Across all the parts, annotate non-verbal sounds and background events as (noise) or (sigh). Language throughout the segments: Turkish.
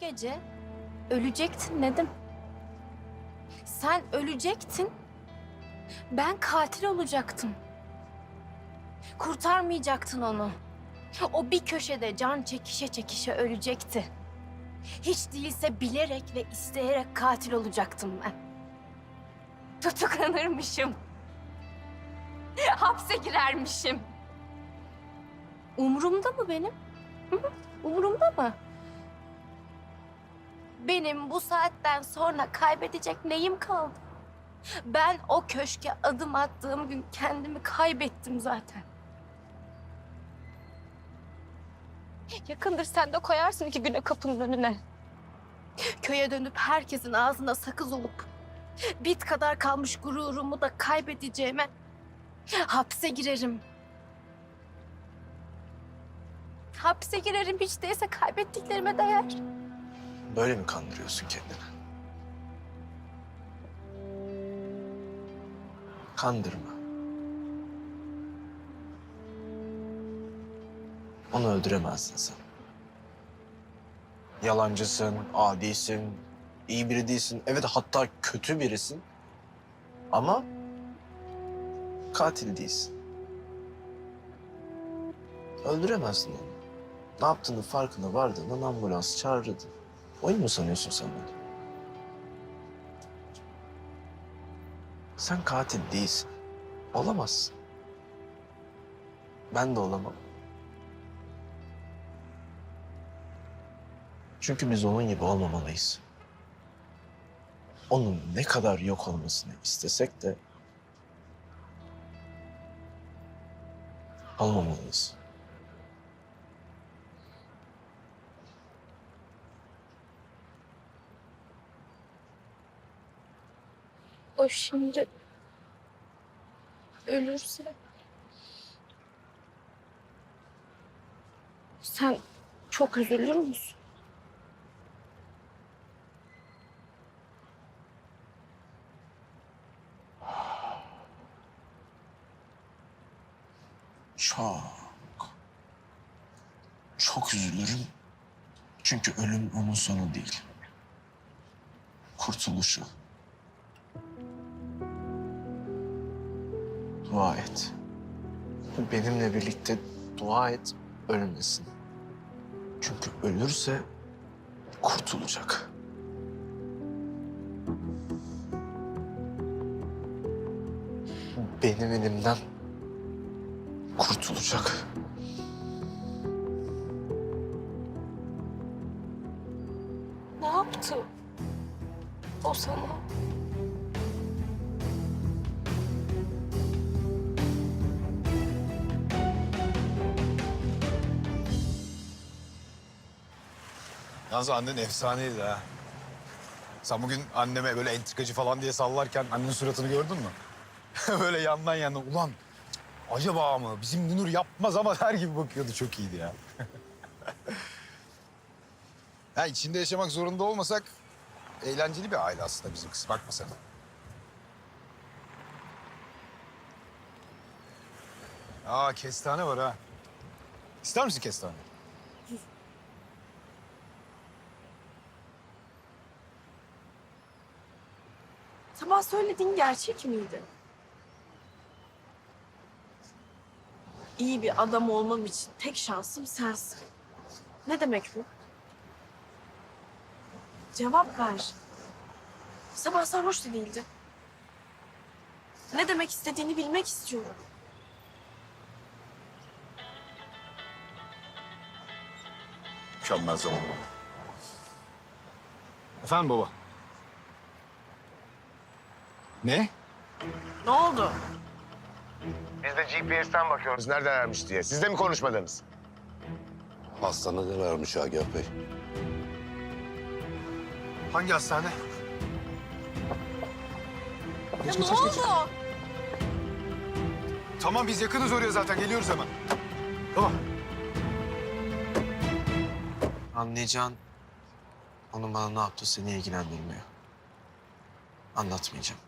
Gece ölecektin Nedim. Sen ölecektin. Ben katil olacaktım. Kurtarmayacaktın onu. O bir köşede can çekişe çekişe ölecekti. Hiç değilse bilerek ve isteyerek katil olacaktım ben. Tutuklanırmışım. (laughs) Hapse girermişim. Umurumda mı benim? Umurumda mı? Benim bu saatten sonra kaybedecek neyim kaldı? Ben o köşke adım attığım gün kendimi kaybettim zaten. Yakındır sen de koyarsın iki güne kapının önüne. Köye dönüp herkesin ağzına sakız olup bit kadar kalmış gururumu da kaybedeceğime hapse girerim. Hapse girerim hiç değilse kaybettiklerime değer. Böyle mi kandırıyorsun kendini? Kandırma. Onu öldüremezdin sen. Yalancısın, adisin, iyi biri değilsin. Evet hatta kötü birisin. Ama katil değilsin. Öldüremezdin onu. Ne yaptığını farkına vardığından ambulans çağırırdın. Oyun mu sanıyorsun sen bunu? Sen katil değilsin. Olamazsın. Ben de olamam. Çünkü biz onun gibi olmamalıyız. Onun ne kadar yok olmasını istesek de olmamalıyız. Şimdi ölürse sen çok üzülür müsün? Çok. Çok üzülürüm. Çünkü ölüm onun sonu değil. Kurtuluşu. Dua et. Benimle birlikte dua et, ölmesin. Çünkü ölürse kurtulacak. Benim elimden kurtulacak. Ne yaptı o sana? Yalnız annen efsaneydi ha. Sen bugün anneme böyle entrikacı falan diye sallarken annenin suratını gördün mü? (laughs) böyle yandan yandan ulan acaba mı bizim Dünür yapmaz ama der gibi bakıyordu çok iyiydi ya. (laughs) ha içinde yaşamak zorunda olmasak eğlenceli bir aile aslında bizim kız bakma sen. Aa kestane var ha. İster misin kestane? Sabah söylediğin gerçek miydi? İyi bir adam olmam için tek şansım sensin. Ne demek bu? Cevap ver. Sabah sarhoş da değildi. Ne demek istediğini bilmek istiyorum. Mükemmel zaman. Efendim baba? Ne? Ne oldu? Biz de GPS'ten bakıyoruz nereden vermiş diye. Siz de mi konuşmadınız? Hastanede vermiş Agah Bey. Hangi hastane? Ya ne oldu? Tamam biz yakınız oraya zaten geliyoruz hemen. Tamam. Anlayacağın onun bana ne yaptığı seni ilgilendirmiyor. Anlatmayacağım.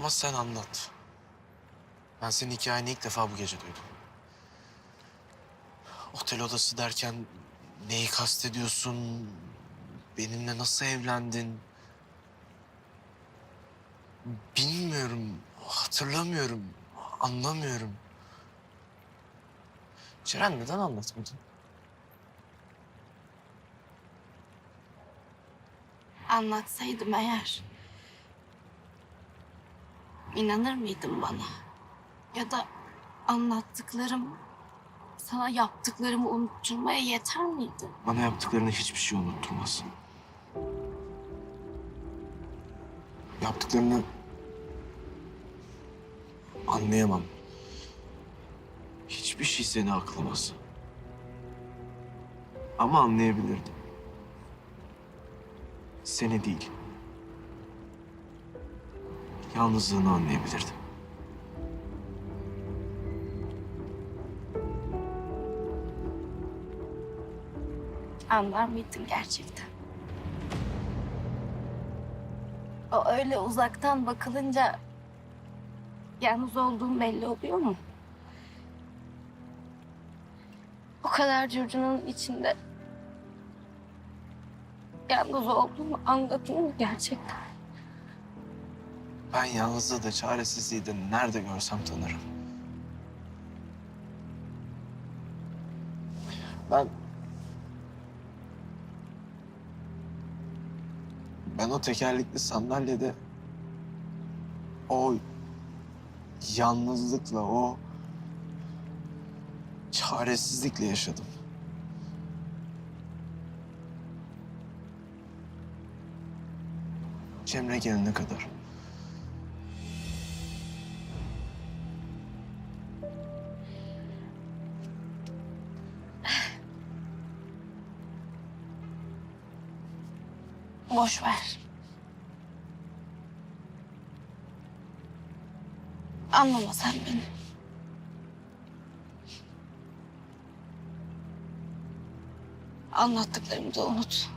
Ama sen anlat. Ben senin hikayeni ilk defa bu gece duydum. Otel odası derken Neyi kastediyorsun? Benimle nasıl evlendin? Bilmiyorum. Hatırlamıyorum. Anlamıyorum. Ceren neden anlatmadın? Anlatsaydım eğer. İnanır mıydın bana? Ya da anlattıklarım sana yaptıklarımı unutturmaya yeter miydi? Bana yaptıklarını hiçbir şey unutturmaz. Yaptıklarını anlayamam. Hiçbir şey seni aklamaz. Ama anlayabilirdim. Seni değil. Yalnızlığını anlayabilirdim. Anlar mıydın gerçekten? O öyle uzaktan bakılınca yalnız olduğum belli oluyor mu? O kadar curcunun içinde yalnız olduğumu anladın mı gerçekten? Ben yalnızlığı da çaresizliği de nerede görsem tanırım. Ben... Ben o tekerlekli sandalyede o yalnızlıkla, o çaresizlikle yaşadım. Cemre gelene kadar. Boş ver. Anlama sen beni. Anlattıklarımı da unut.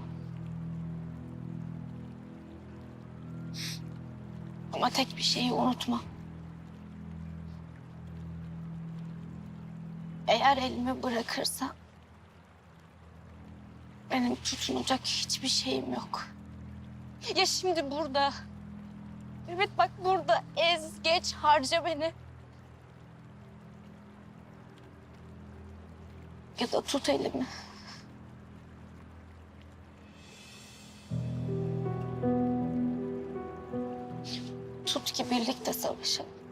Ama tek bir şeyi unutma. Eğer elimi bırakırsan benim tutunacak hiçbir şeyim yok. Ya şimdi burada. Evet bak burada ez geç harca beni. Ya da tut elimi. Tut ki birlikte savaşalım.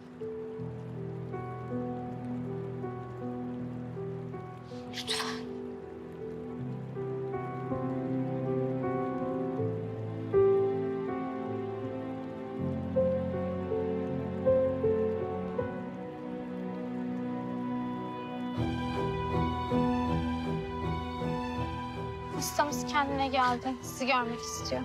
Ustamız kendine geldi. Sizi görmek istiyor.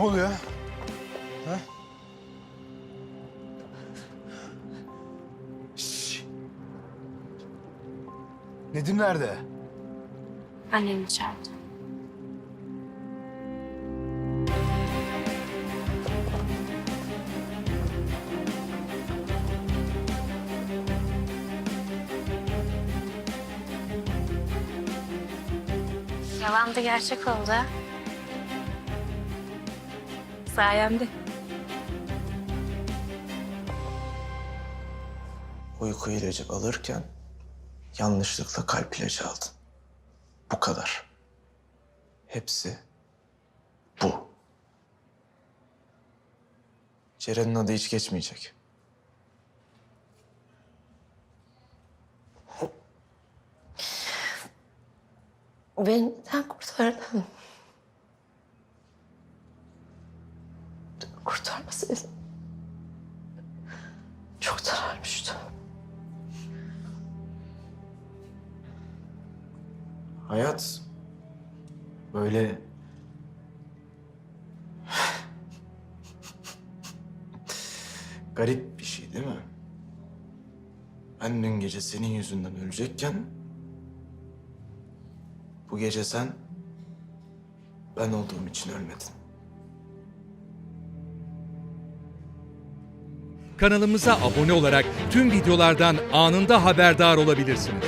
Ne oluyor? Ha? Nedim nerede? Annem içeride. Yalan da gerçek oldu. Sayemde. Uyku ilacı alırken yanlışlıkla kalp ilacı aldın. Bu kadar. Hepsi bu. Ceren'in adı hiç geçmeyecek. Beni neden kurtardın? Hayat böyle garip bir şey değil mi? Ben dün gece senin yüzünden ölecekken bu gece sen ben olduğum için ölmedin. Kanalımıza abone olarak tüm videolardan anında haberdar olabilirsiniz.